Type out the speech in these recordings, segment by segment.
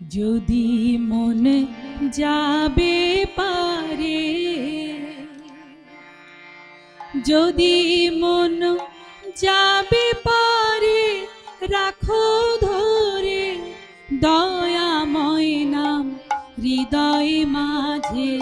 যদি মন যাবে পারে যদি মন যাবে পারে রাখো ধরে দয়াময় নাম হৃদয় মাঝে।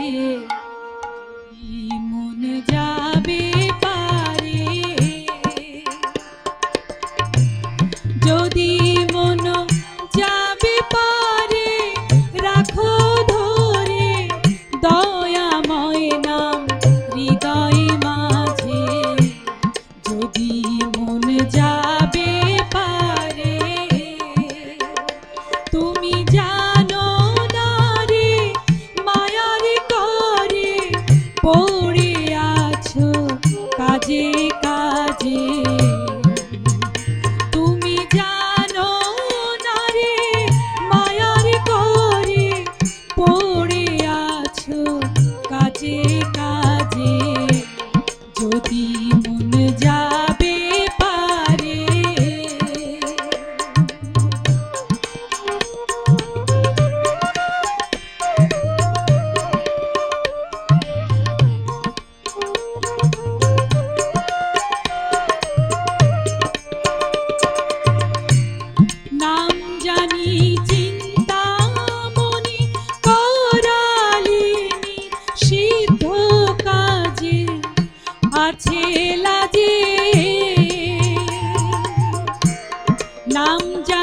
南疆。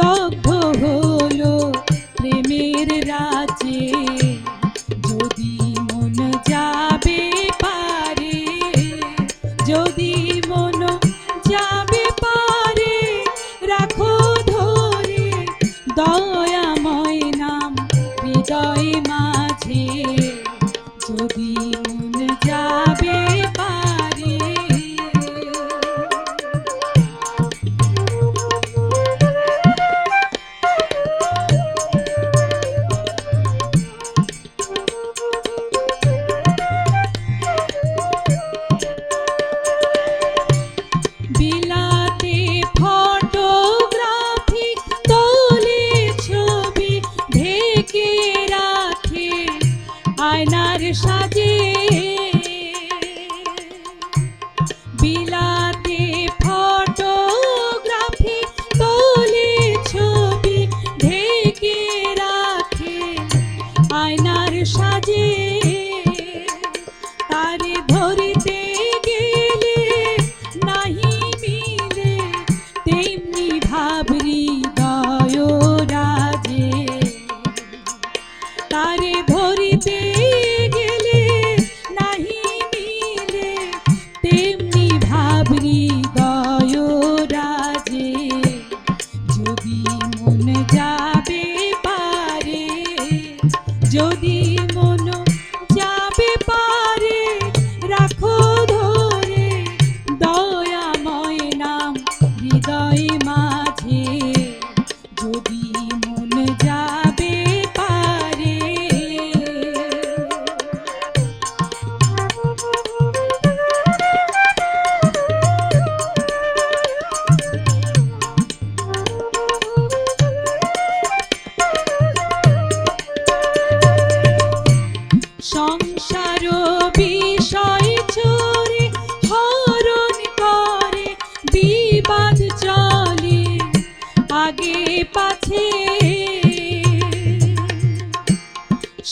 দগ্ধ হলো প্রেমের রাজে। যদি মন যাবে পারে, যদি মন যাবে পারে, রাখো ধরে দগ্ধ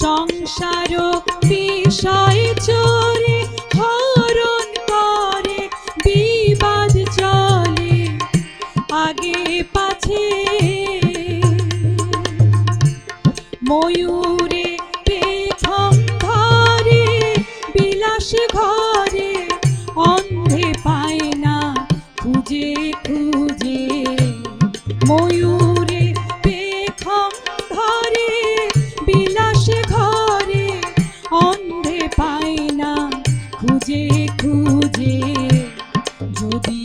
সংসার বিষয় চলে আগে পাছে। ময়ূর Rudy.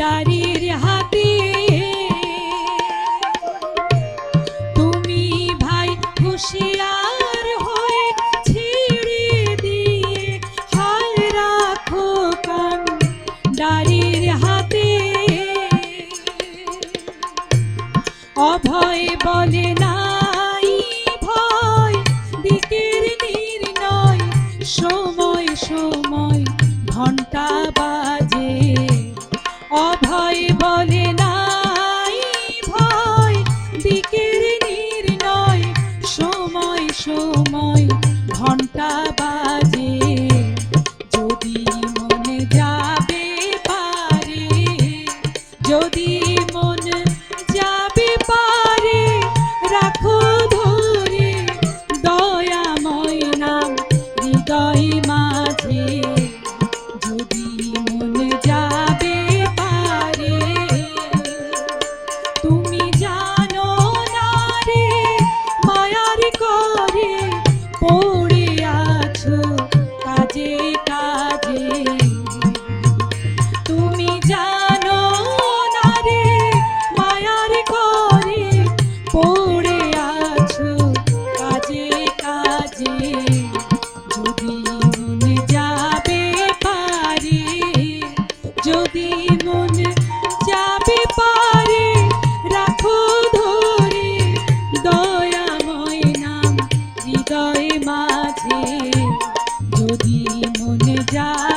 ভান্ডারীর হাতে। তুমি ভাই হুশিয়ার হয়ে ছিড়ে দিয়ে হায় রাখো হাতে। অভয় বলে, নাই ভয়, দিকের নির্ণয়, সময় সময় ঘণ্টা বাজে। yeah.